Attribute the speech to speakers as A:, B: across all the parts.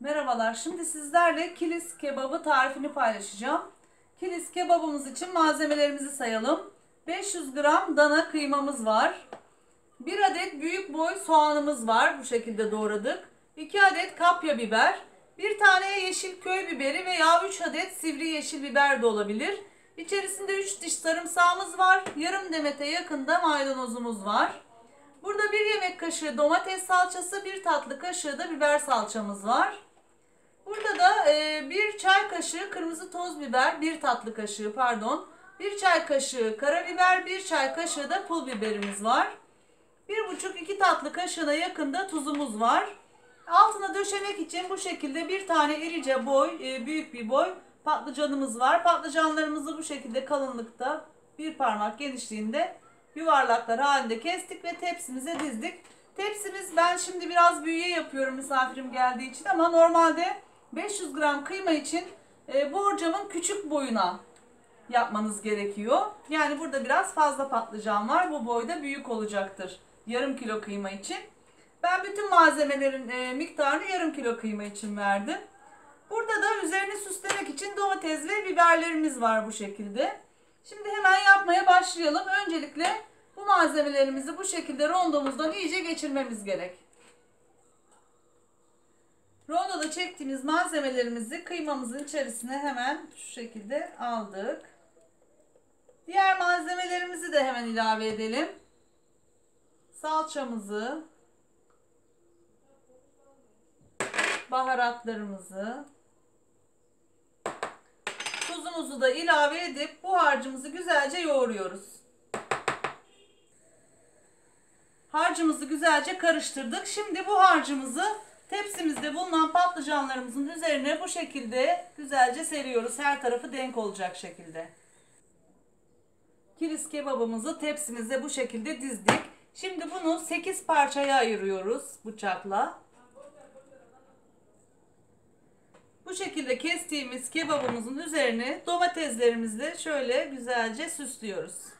A: Merhabalar. Şimdi sizlerle kilis kebabı tarifini paylaşacağım. Kilis kebabımız için malzemelerimizi sayalım. 500 gram dana kıymamız var. 1 adet büyük boy soğanımız var. Bu şekilde doğradık. 2 adet kapya biber. 1 tane yeşil köy biberi veya 3 adet sivri yeşil biber de olabilir. İçerisinde 3 diş sarımsağımız var. Yarım demete yakında maydanozumuz var. Burada 1 yemek kaşığı domates salçası, 1 tatlı kaşığı da biber salçamız var. Burada da e, bir çay kaşığı kırmızı toz biber, bir tatlı kaşığı pardon, bir çay kaşığı karabiber, bir çay kaşığı da pul biberimiz var. Bir buçuk iki tatlı kaşığına yakında tuzumuz var. Altına döşemek için bu şekilde bir tane irice boy, e, büyük bir boy patlıcanımız var. Patlıcanlarımızı bu şekilde kalınlıkta bir parmak genişliğinde yuvarlaklar halinde kestik ve tepsimize dizdik. Tepsimiz ben şimdi biraz büyüye yapıyorum misafirim geldiği için ama normalde 500 gram kıyma için e, borcamın küçük boyuna yapmanız gerekiyor. Yani burada biraz fazla patlıcan var. Bu boyda büyük olacaktır. Yarım kilo kıyma için. Ben bütün malzemelerin e, miktarını yarım kilo kıyma için verdim. Burada da üzerini süslemek için domates ve biberlerimiz var bu şekilde. Şimdi hemen yapmaya başlayalım. Öncelikle bu malzemelerimizi bu şekilde rondomuzdan iyice geçirmemiz gerek. Rondoda çektiğimiz malzemelerimizi kıymamızın içerisine hemen şu şekilde aldık. Diğer malzemelerimizi de hemen ilave edelim. Salçamızı, baharatlarımızı, tuzumuzu da ilave edip bu harcımızı güzelce yoğuruyoruz. Harcımızı güzelce karıştırdık. Şimdi bu harcımızı tepsimizde bulunan patlıcanlarımızın üzerine bu şekilde güzelce seriyoruz. Her tarafı denk olacak şekilde. Kilis kebabımızı tepsimizde bu şekilde dizdik. Şimdi bunu 8 parçaya ayırıyoruz bıçakla. Bu şekilde kestiğimiz kebabımızın üzerine domateslerimizle şöyle güzelce süslüyoruz.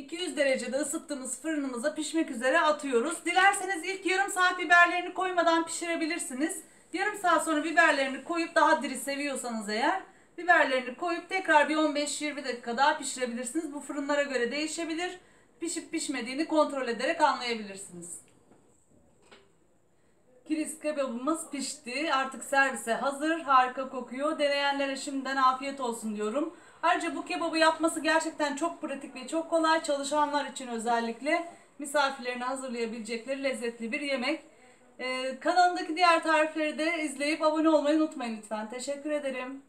A: 200 derecede ısıttığımız fırınımıza pişmek üzere atıyoruz. Dilerseniz ilk yarım saat biberlerini koymadan pişirebilirsiniz. Yarım saat sonra biberlerini koyup daha diri seviyorsanız eğer biberlerini koyup tekrar bir 15-20 dakika daha pişirebilirsiniz. Bu fırınlara göre değişebilir. Pişip pişmediğini kontrol ederek anlayabilirsiniz. Kilis kebabımız pişti. Artık servise hazır. Harika kokuyor. Deneyenlere şimdiden afiyet olsun diyorum. Ayrıca bu kebabı yapması gerçekten çok pratik ve çok kolay. Çalışanlar için özellikle misafirlerine hazırlayabilecekleri lezzetli bir yemek. Ee, kanalındaki diğer tarifleri de izleyip abone olmayı unutmayın lütfen. Teşekkür ederim.